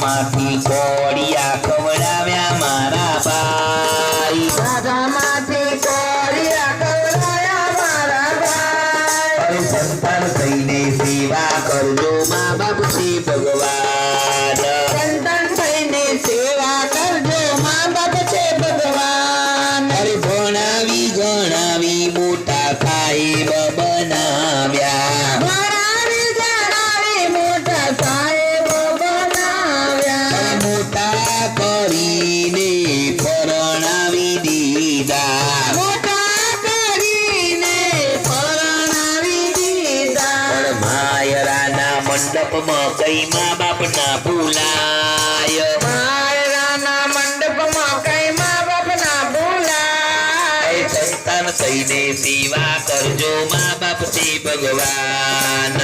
ગાધામાંથી કોડિયા ખવડાવ્યા મારા ભાઈ. રાધામાંથી કોડિયા ખવડાવ્યા મારા ભાઈ. સંતાન થઈને સેવા કરજો મા બાપ છે ભગવાન. દીધા. મંડપમાં કઈ મા બાપ ના ભૂલાય? મારાના મંડપમાં કઈ મા બાપ ના ભૂલાય સંતાન થઈને સેવા કરજો મા બાપથી ભગવાન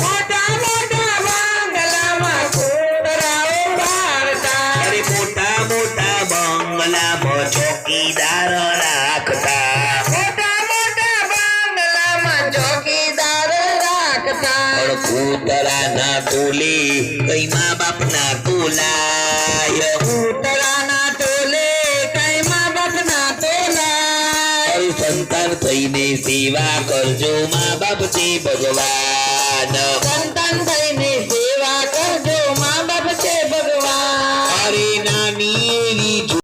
મોટા મોટા બંગલામાં કૂતરાઓ પાડતા. અરે મોટા મોટા બંગલામાં ચોકીદાર રાખતા મોટા મોટા બંગલામાં ચોકીદાર રાખતા પણ પૂતરાના તોલે કઈ મા બાપ ના તોલાય સંતાન થઈને સેવા કરજો મા બાપ છે ભગવાન